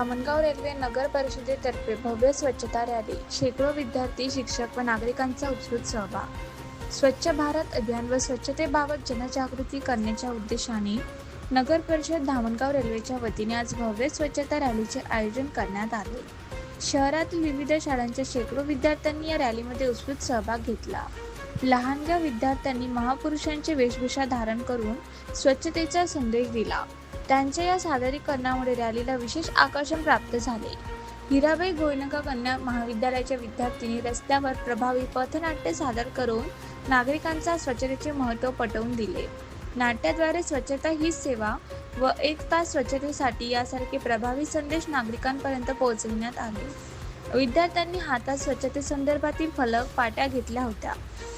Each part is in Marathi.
धामणगाव रेल्वे नगर परिषदेतर्फे भव्य स्वच्छता रॅली. शेकडो विद्यार्थी शिक्षक व नागरिकांचा उत्स्फूर्त सहभाग. स्वच्छ भारत अभियान व स्वच्छतेबाबत जनजागृती करण्याच्या उद्देशाने नगर परिषद धामणगाव रेल्वेच्या वतीने आज भव्य स्वच्छता रॅलीचे आयोजन करण्यात आले. शहरातील विविध शाळांच्या शेकडो विद्यार्थ्यांनी या रॅलीमध्ये उत्स्फूर्त सहभाग घेतला. लहानग्या विद्यार्थ्यांनी महापुरुषांची वेशभूषा धारण करून स्वच्छतेचा संदेश दिला. त्यांच्या या सादरीकरणामुळे रॅलीला विशेष आकर्षण प्राप्त झाले. हिराबाई गोयनका कन्या महाविद्यालयाच्या विद्यार्थ्यांनी रस्त्यावर प्रभावी पथनाट्य सादर करून नागरिकांचा स्वच्छतेचे महत्त्व पटवून दिले. नाट्याद्वारे स्वच्छता ही सेवा व एक तास स्वच्छतेसाठी यासारखे प्रभावी संदेश नागरिकांपर्यंत पोहोचविण्यात आले. विद्यार्थ्यांनी हातात स्वच्छतेसंदर्भातील फलक पाट्या घेतल्या होत्या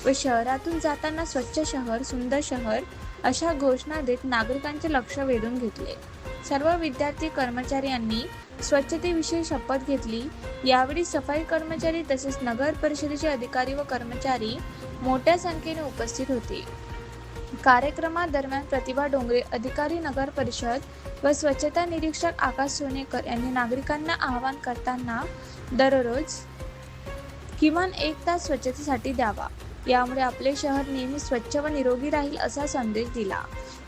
व शहरातून जाताना स्वच्छ शहर सुंदर शहर अशा घोषणा देत नागरिकांचे लक्ष वेधून घेतले. सर्व विद्यार्थी कर्मचाऱ्यांनी स्वच्छतेविषयी शपथ घेतली. यावेळी सफाई कर्मचारी तसेच नगर परिषदेचे अधिकारी व कर्मचारी मोठ्या संख्येने उपस्थित होते. कार्यक्रमादरम्यान प्रतिभा डोंगरे अधिकारी नगर परिषद व स्वच्छता निरीक्षक आकाश सोनेकर यांनी नागरिकांना आवाहन करताना दररोज किमान एक तास स्वच्छतेसाठी द्यावा. यामुळे आपले शहर नेहमी स्वच्छ व निरोगी राहील असा संदेश दिला.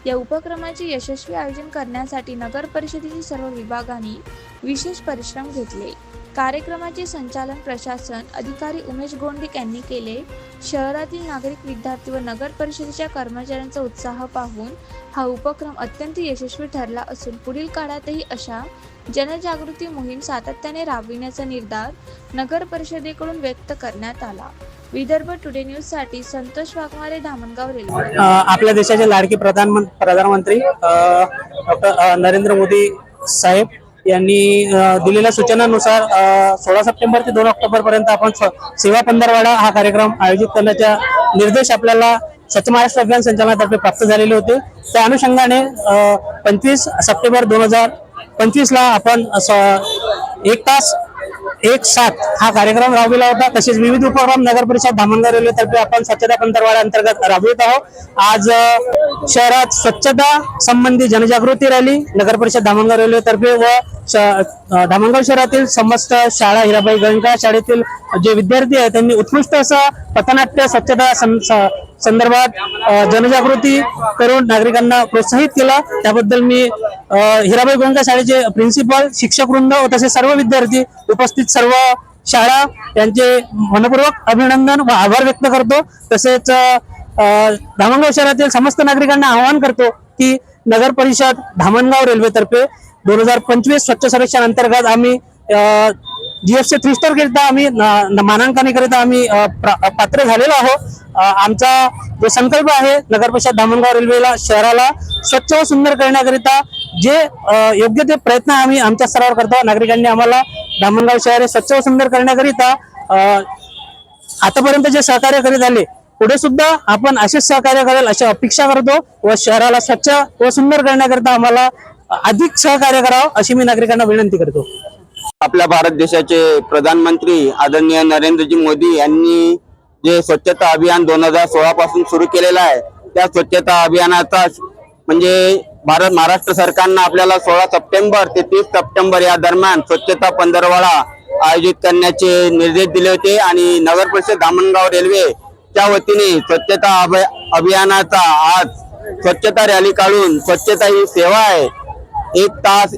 या उपक्रमाचे यशस्वी आयोजन करण्यासाठी नगर परिषदेच्या सर्व विभागांनी विशेष परिश्रम घेतले. कार्यक्रमाचे संचालन प्रशासन अधिकारी उमेश गोंडिक यांनी केले. शहरातील नागरिक विद्यार्थी व नगर परिषदेच्या कर्मचाऱ्यांचा उत्साह पाहून हा उपक्रम अत्यंत यशस्वी ठरला असून पुढील काळातही अशा जनजागृती मोहीम सातत्याने राबविण्याचा निर्धार नगर परिषदेकडून व्यक्त करण्यात आला. विदर्भ टुडे न्यूजसाठी संतोष वाघमारे धामणगाव रेल्वे. आपल्या देशाचे लाडके प्रधान प्रधानमंत्री डॉक्टर नरेंद्र मोदी साहेब यांनी दिलेल्या सूचनानुसार सोळा सप्टेंबर ते दोन ऑक्टोबर पर्यंत आपण सेवा पंधरवाडा हा कार्यक्रम आयोजित करण्याच्या निर्देश आपल्याला स्वच्छ महाराष्ट्र अभियान संचालनातर्फे प्राप्त झालेले होते. त्या अनुषंगाने पंचवीस सप्टेंबर दोन हजार पंचवीसला आपण एक तास एक सात हा कार्यक्रम राबविला होता. तसेच विविध उपक्रम नगर परिषद धामणगाव रेल्वेतर्फे आपण स्वच्छता पंधरवाडा अंतर्गत राबवित आहोत. आज शहरात स्वच्छता संबंधी जनजागृती रॅली नगर परिषद धामणगाव रेल्वेतर्फे व श- धामणगाव शहरातील समस्त शाळा हिराबाई गणका शाळेतील जे विद्यार्थी आहेत त्यांनी उत्कृष्ट असं पथनाट्य स्वच्छता सं- स- संदर्भात जनजागृती करून नागरिकांना प्रोत्साहित केलं. त्याबद्दल मी हिराबाई गोंका शाळेचे प्रिन्सिपल शिक्षक वृंद व तसेच सर्व विद्यार्थी उपस्थित सर्व शाळा यांचे मनपूर्वक अभिनंदन व आभार व्यक्त करतो. तसेच धामणगाव शहरातील समस्त नागरिकांना आवाहन करतो की नगर परिषद धामणगाव रेल्वेतर्फे दोन हजार पंचवीस स्वच्छ सर्वेक्षण अंतर्गत आम्ही जीएफसी थ्री स्टार करिता आम्ही मानांकनाकरिता आम्ही प्रा- पात्र झालेलो आहोत. आमचा जो संकल्प आहे नगर परिषद धामणगाव रेल्वेला शहराला स्वच्छ व सुंदर करण्याकरिता जे योग्य ते प्रयत्न आम्ही आमच्या स्तरावर करतो. नागरिकांनी आम्हाला धामणगाव शहर हे स्वच्छ व सुंदर करण्याकरिता आतापर्यंत जे सहकार्य करीत आले पुढे सुद्धा आपण असेच सहकार्य करेल अशी अपेक्षा करतो व शहराला स्वच्छ व सुंदर करण्याकरिता आम्हाला अधिक सहकार्य करावं अशी मी नागरिकांना विनंती करतो. आपल्या भारत देशाचे प्रधानमंत्री आदरणीय नरेंद्रजी मोदी यांनी जे स्वच्छता अभियान दोन हजार सोळा पासून सुरू केलेलं आहे त्या स्वच्छता अभियानाचा म्हणजे भारत महाराष्ट्र सरकारनं आपल्याला सोळा सप्टेंबर ते तीस सप्टेंबर या दरम्यान स्वच्छता पंधरवाडा आयोजित करण्याचे निर्देश दिले होते आणि नगर परिषद धामणगाव रेल्वेच्या वतीने स्वच्छता अभियानाचा आज स्वच्छता रॅली काढून स्वच्छता ही सेवा आहे. एक तास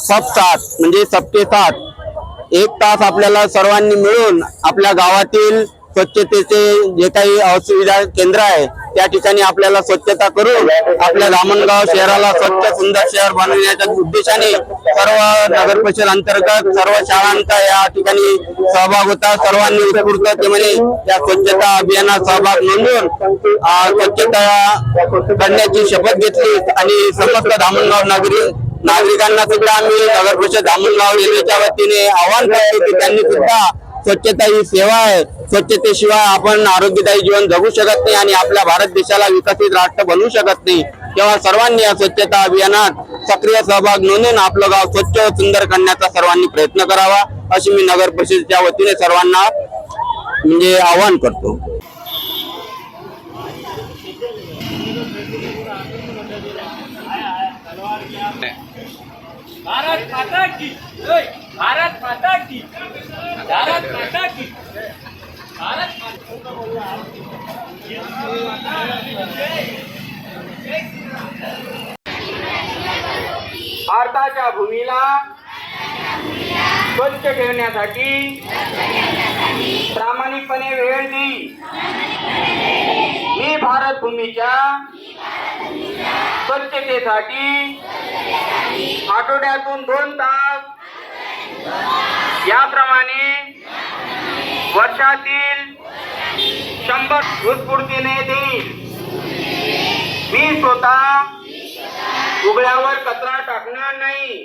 सप सात म्हणजे सप्ते सात एक तास आपल्याला सर्वांनी मिळून आपल्या गावातील स्वच्छतेचे जे काही असुविधा केंद्र आहे त्या ठिकाणी आपल्याला स्वच्छता करून आपल्या धामणगाव शहराला स्वच्छ सुंदर शहर बनवण्याच्या उद्देशाने सर्व नगर परिषद अंतर्गत सर्व शाळांचा या ठिकाणी सहभाग होता. सर्वांनी उत्स्फूर्ततेमध्ये या स्वच्छता अभियानात सहभाग नोंदवून स्वच्छता करण्याची शपथ घेतली आणि समस्त धामणगाव नागरिक नागरिकांना सुद्धा आम्ही नगर परिषद धामणगाव रेल्वेच्या वतीने आवाहन करतो की त्यांनी सुद्धा स्वच्छता ही सेवा आहे. स्वच्छतेशिवाय आपण आरोग्यदायी जीवन जगू शकत नाही आणि आपल्या भारत देशाला विकसित राष्ट्र बनवू शकत नाही. तेव्हा सर्वांनी या स्वच्छता अभियानात सक्रिय सहभाग नोंदवून आपलं गाव स्वच्छ व सुंदर करण्याचा सर्वांनी प्रयत्न करावा अशी मी नगर परिषदेच्या वतीने सर्वांना म्हणजे आवाहन करतो. भारत माता की भारत माता की भारत माता की भारत माता भारताच्या भूमीला स्वच्छ ठेवण्यासाठी प्रामाणिकपणे वेळ देईल मी भारत भूमीच्या स्वच्छतेसाठी आठवड्यातून दोन तास याप्रमाणे वर्षातील शंभर उत्स्फूर्तीने देईल. मी स्वतः उघड्यावर कचरा टाकणार नाही.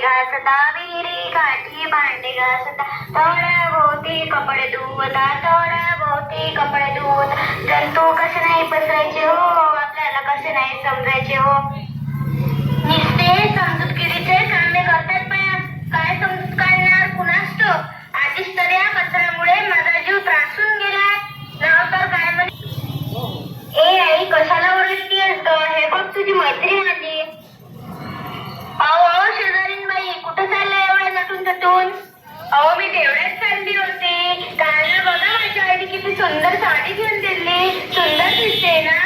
घासता विहिरी काठी भांडी घासता तोड्या भोवती कपडे धुवता तोड्या भोवती कपडे धुवत. जंतू कसे नाही पसरायचे हो आपल्याला कसे नाही समजायचे हो. निस्ते समजूतगिरीचे एवढ्या अहो मी तेवढ्याच चालली होती. काल बघा माझ्या आईने किती सुंदर साडी घेऊन दिली. सुंदर दिसते ना?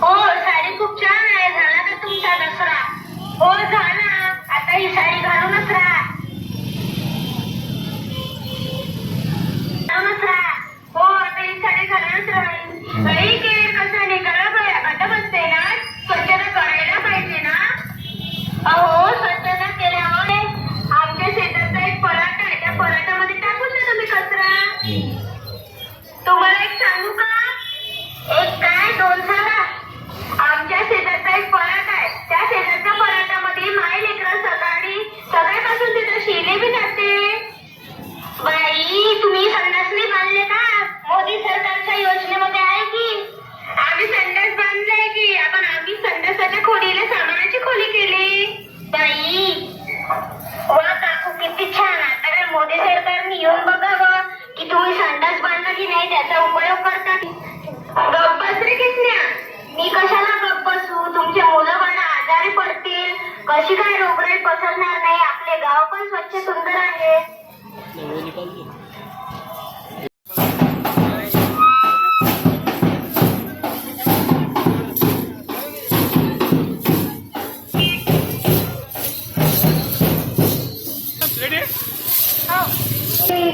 हो साडी खूप छान आहे. झाला का तुमचा दसरा? हो झाला. आता ही साडी घालूनच राहा. सुंदर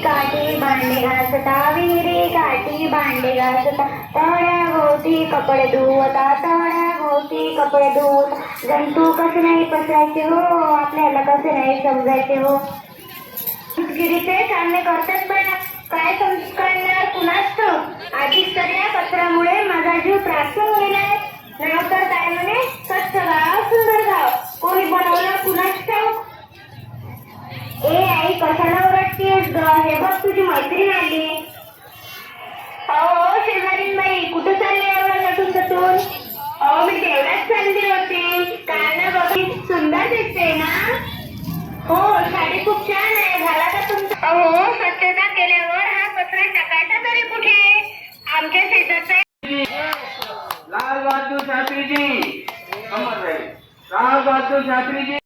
काठी भांडे घासता विहिरी काठी भांडे घासता तळ्या भोवती कपडे धुवता तळ्या भोवती कपडे धुवून जंतू कसे नाही पसरायचे हो आपल्याला कसे नाही समजायचे हो. गिरीचे सामने करतात पण काय समजूत काढणार कुणाच आधीच तर या कचऱ्यामुळे माझा जीव त्रासून गेलाय. नाव तर काय म्हणे? स्वच्छ गाव सुंदर गाव कोणी बनवलं कुणाच ठाऊक? ए आई कशाला ओरडतेस ग? हे बघ तुझी मैत्रीण आली अहो शेजारीन बाई कुठं चालले एवढं नटून तटून अहो मी तेवढ्याच चालली होती कारण बघ सुंदर दिसते ना हो साडी खूप छान आहे. झाला का तुमचा? अहो स्वच्छता केल्यावर हा कचरा टाकायचा तरी कुठे? आमच्या शेजारचा लाल बहादूर शास्त्री जी लाल बहादूर शास्त्री जी